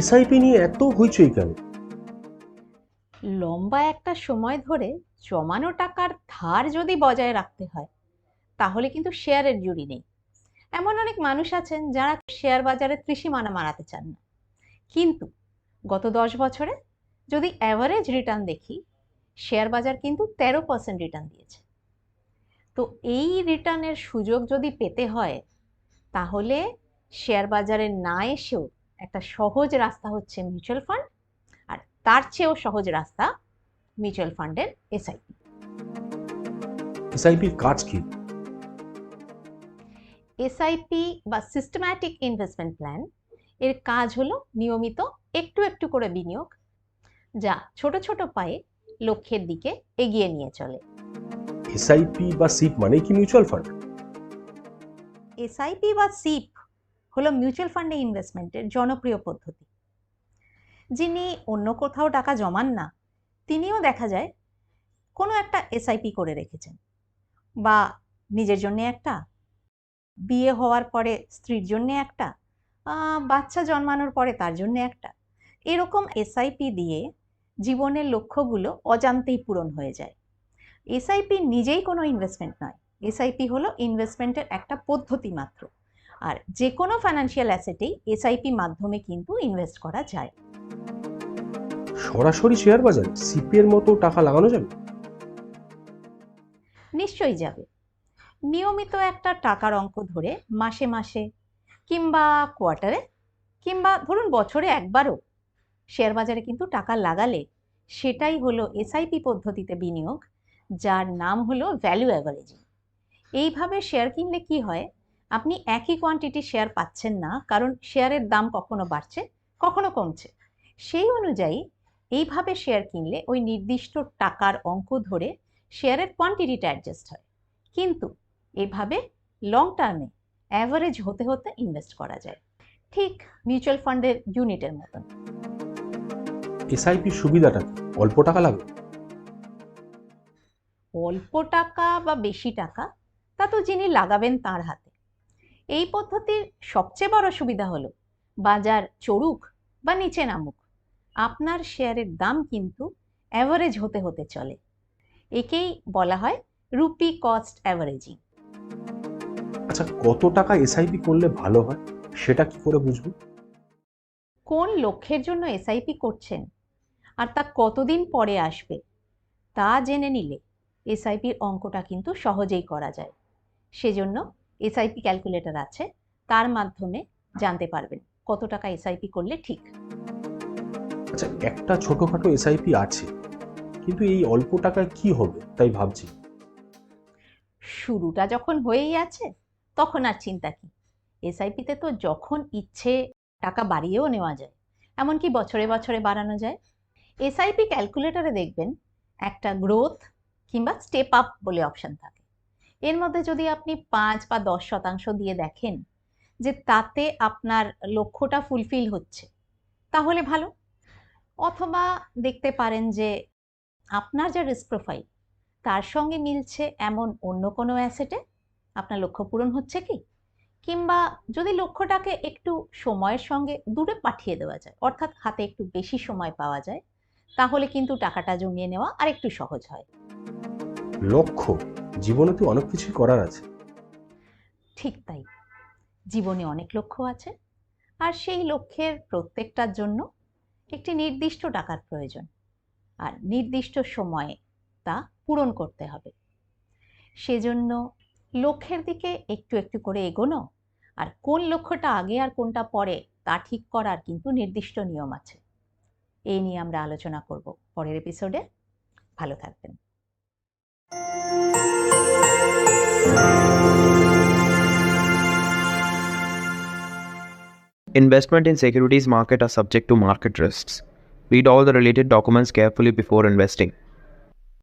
SIP নিয়ে এত হইচই কেন? লম্বা একটা সময় ধরে জমানো টাকার ধার যদি বজায় রাখতে হয়, তাহলে কিন্তু শেয়ারের জুড়ি নেই। এমন অনেক মানুষ আছেন যারা শেয়ার বাজারে ত্রিসীমানা মারাতে চান না। কিন্তু গত দশ বছরে যদি অ্যাভারেজ রিটার্ন দেখি, শেয়ার বাজার কিন্তু তেরো পার্সেন্ট রিটার্ন দিয়েছে। তো এই রিটার্নের সুযোগ যদি পেতে হয়, তাহলে শেয়ার বাজারে না এসেও একটা সহজ রাস্তা হচ্ছে মিউচুয়াল ফান্ড আর তার চেয়েও সহজ রাস্তা মিউচুয়াল ফান্ডের এসআইপি এসআইপির কাজ কি? এসআইপি বা সিস্টেম্যাটিক ইনভেস্টমেন্ট প্ল্যান এর কাজ হলো নিয়মিত একটু একটু করে বিনিয়োগ যা ছোট ছোট পায়ে লক্ষ্যের দিকে এগিয়ে নিয়ে চলে। এসআইপি বা সিপ মানে কি মিউচুয়াল ফান্ড? এসআইপি বা সিপ হলো মিউচুয়াল ফান্ডে ইনভেস্টমেন্টের জনপ্রিয় পদ্ধতি। যিনি অন্য কোথাও টাকা জমান না, তিনিও দেখা যায় কোনো একটা এসআইপি করে রেখেছেন বা নিজের জন্য একটা, বিয়ে হওয়ার পরে স্ত্রীর জন্য একটা বাচ্চা জন্মানোর পরে তার জন্য একটা। এরকম এসআইপি দিয়ে জীবনের লক্ষ্যগুলো অজান্তেই পূরণ হয়ে যায়। এসআইপি নিজেই কোনো ইনভেস্টমেন্ট নয় এসআইপি হলো ইনভেস্টমেন্টের একটা পদ্ধতি মাত্র। আর যে কোনো ফাইন্যান্সিয়াল অ্যাসেটেই এসআইপি মাধ্যমে কিন্তু ইনভেস্ট করা যায়। সরাসরি শেয়ার বাজার সিপের মতো টাকা লাগানো যাবে? নিশ্চয়ই যাবে। নিয়মিত একটা টাকার অঙ্ক ধরে মাসে মাসে কিংবা কোয়ার্টারে কিংবা ধরুন বছরে একবারও শেয়ার বাজারে কিন্তু টাকা লাগালে সেটাই হলো এসআইপি পদ্ধতিতে বিনিয়োগ যার নাম হলো ভ্যালু অ্যাভারেজিং এইভাবে শেয়ার কিনলে কি হয়? আপনি একই কোয়ান্টিটি শেয়ার পাচ্ছেন না কারণ শেয়ারের দাম কখনো বাড়ছে কখনো কমছে। সেই অনুযায়ী এইভাবে শেয়ার কিনলে ওই নির্দিষ্ট টাকার অঙ্ক ধরে শেয়ারের কোয়ান্টিটিটা অ্যাডজাস্ট হয়। কিন্তু এভাবে লং টার্মে অ্যাভারেজ হতে হতে ইনভেস্ট করা যায়। ঠিক মিউচুয়াল ফান্ডের ইউনিটের মতন। এসআইপির সুবিধাটা কি? অল্প টাকা লাগবে অল্প টাকা বা বেশি টাকা তা তো যিনি লাগাবেন তার হাতে। এই পদ্ধতির সবচেয়ে বড় সুবিধা হলো বাজার চড়ুক বা নিচে নামুক। আপনার শেয়ারের দাম কিন্তু অ্যাভারেজ হতে হতে চলে। একেই বলা হয় রুপি কস্ট অ্যাভারেজিং আচ্ছা কত টাকা এসআইপি করলে ভালো হয়? সেটা কি করে বুঝব? কোন লক্ষ্যের জন্য এসআইপি করছেন? আর তা কতদিন পরে আসবে? তা জেনে নিলে এসআইপির অঙ্কটা কিন্তু সহজেই করা যায়। সেজন্য এসআইপি ক্যালকুলেটর আছে তার মাধ্যমে জানতে পারবেন কত টাকা এসআইপি করলে ঠিক। আচ্ছা একটা ছোটখাটো এসআইপি আছে কিন্তু এই অল্প টাকায় কি হবে তাই ভাবছি। শুরুটা যখন হয়েই আছে তখন আর চিন্তা কি? এসআইপিতে তো যখন ইচ্ছে টাকা বাড়িয়েও নেওয়া যায় এমনকি বছরে বছরে বাড়ানো যায়। এসআইপি ক্যালকুলেটরে দেখবেন একটা গ্রোথ কিংবা স্টেপ আপ বলে অপশন থাকে। এর মধ্যে যদি আপনি পাঁচ বা দশ শতাংশ দিয়ে দেখেন যে তাতে আপনার লক্ষ্যটা ফুলফিল হচ্ছে, তাহলে ভালো। অথবা দেখতে পারেন যে আপনার যা রিস্ক প্রোফাইল তার সঙ্গে মিলছে এমন অন্য কোনো অ্যাসেটে আপনার লক্ষ্য পূরণ হচ্ছে কি? কিংবা যদি লক্ষ্যটাকে একটু সময়ের সঙ্গে দূরে পাঠিয়ে দেওয়া যায়, অর্থাৎ হাতে একটু বেশি সময় পাওয়া যায়, তাহলে কিন্তু টাকাটা জমিয়ে নেওয়া আর একটু সহজ হয়। লক্ষ্য জীবনে তো অনেক কিছুই করার আছে? ঠিক তাই। জীবনে অনেক লক্ষ্য আছে, আর সেই লক্ষ্যের প্রত্যেকটার জন্য একটি নির্দিষ্ট টাকার প্রয়োজন। আর নির্দিষ্ট সময়ে তা পূরণ করতে হবে। সেজন্য লক্ষ্যের দিকে একটু একটু করে এগোনো, আর কোন লক্ষ্যটা আগে আর কোনটা পরে তা ঠিক করার কিন্তু নির্দিষ্ট নিয়ম আছে। এই নিয়ে আমরা আলোচনা করব পরের এপিসোডে ভালো থাকবেন। Investment in securities market are subject to market risks. Read all the related documents carefully before investing.